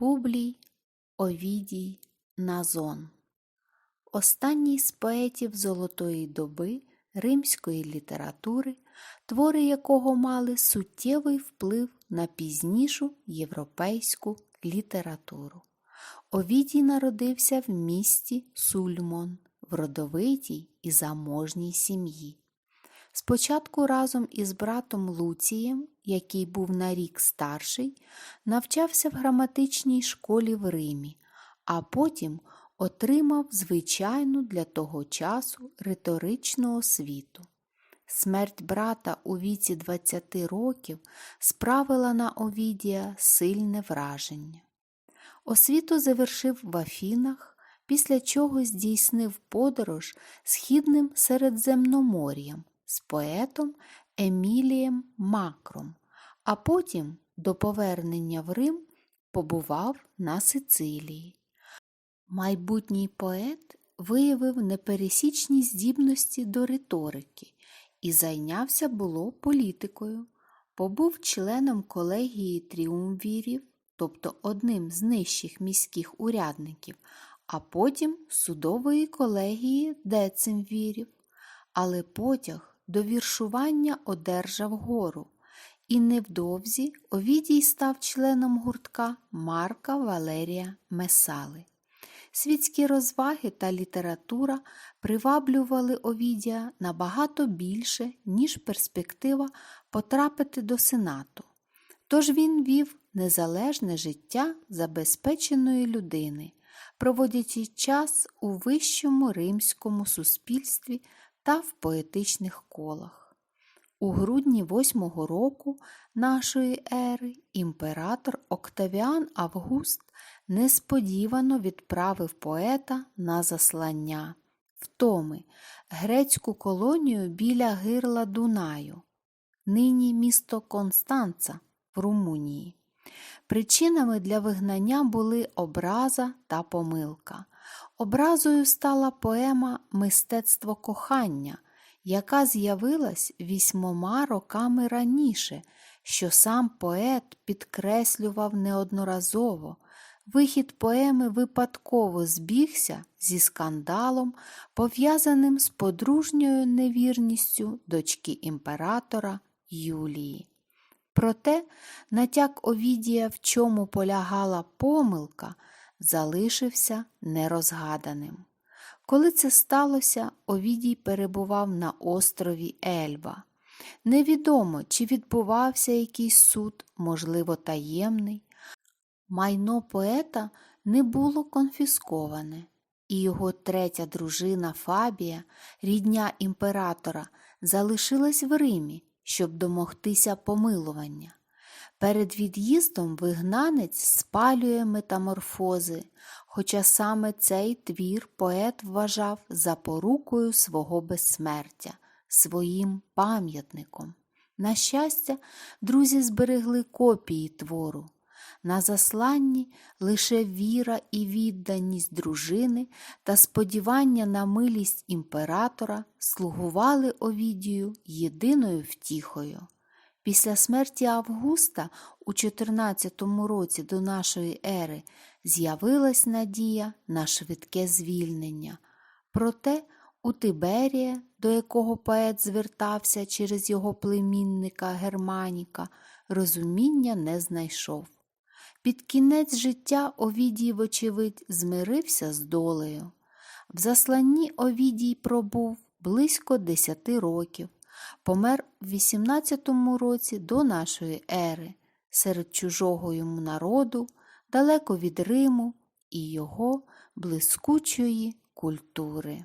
Публій Овідій Назон Останній з поетів золотої доби римської літератури, твори якого мали суттєвий вплив на пізнішу європейську літературу. Овідій народився в місті Сульмон в родовитій і заможній сім'ї. Спочатку разом із братом Луцієм, який був на рік старший, навчався в граматичній школі в Римі, а потім отримав звичайну для того часу риторичну освіту. Смерть брата у віці 20 років справила на Овідія сильне враження. Освіту завершив в Афінах, після чого здійснив подорож східним Середземномор'ям з поетом Емілієм Макром, а потім до повернення в Рим побував на Сицилії. Майбутній поет виявив непересічні здібності до риторики і зайнявся було політикою, побув членом колегії тріумвірів, тобто одним з нижчих міських урядників, а потім судової колегії децимвірів, але потяг до віршування одержав гору, і невдовзі Овідій став членом гуртка Марка Валерія Месали. Світські розваги та література приваблювали Овідія набагато більше, ніж перспектива потрапити до сенату. Тож він вів незалежне життя забезпеченої людини, проводячи час у вищому римському суспільстві та в поетичних колах. У грудні восьмого року нашої ери імператор Октавіан Август несподівано відправив поета на заслання в Томи, грецьку колонію біля гирла Дунаю, нині місто Констанца в Румунії. Причинами для вигнання були образа та помилка. Образою стала поема Мистецтво кохання, яка з'явилась вісьмома роками раніше, що сам поет підкреслював неодноразово. Вихід поеми випадково збігся зі скандалом, пов'язаним з подружньою невірністю дочки імператора Юлії. Проте натяк Овідія, в чому полягала помилка, залишився нерозгаданим. Коли це сталося, Овідій перебував на острові Ельба. Невідомо, чи відбувався якийсь суд, можливо, таємний. Майно поета не було конфісковане, і його третя дружина Фабія, рідня імператора, залишилась в Римі, щоб домогтися помилування. Перед від'їздом вигнанець спалює метаморфози, хоча саме цей твір поет вважав запорукою свого безсмертя, своїм пам'ятником. На щастя, друзі зберегли копії твору. На засланні лише віра і відданість дружини та сподівання на милість імператора слугували Овідію єдиною втіхою. Після смерті Августа у 14 році до нашої ери з'явилась надія на швидке звільнення. Проте у Тиберія, до якого поет звертався через його племінника Германіка, розуміння не знайшов. Під кінець життя Овідій, вочевидь, змирився з долею. В засланні Овідій пробув близько десяти років, помер в 18 році до нашої ери, серед чужого йому народу, далеко від Риму і його блискучої культури.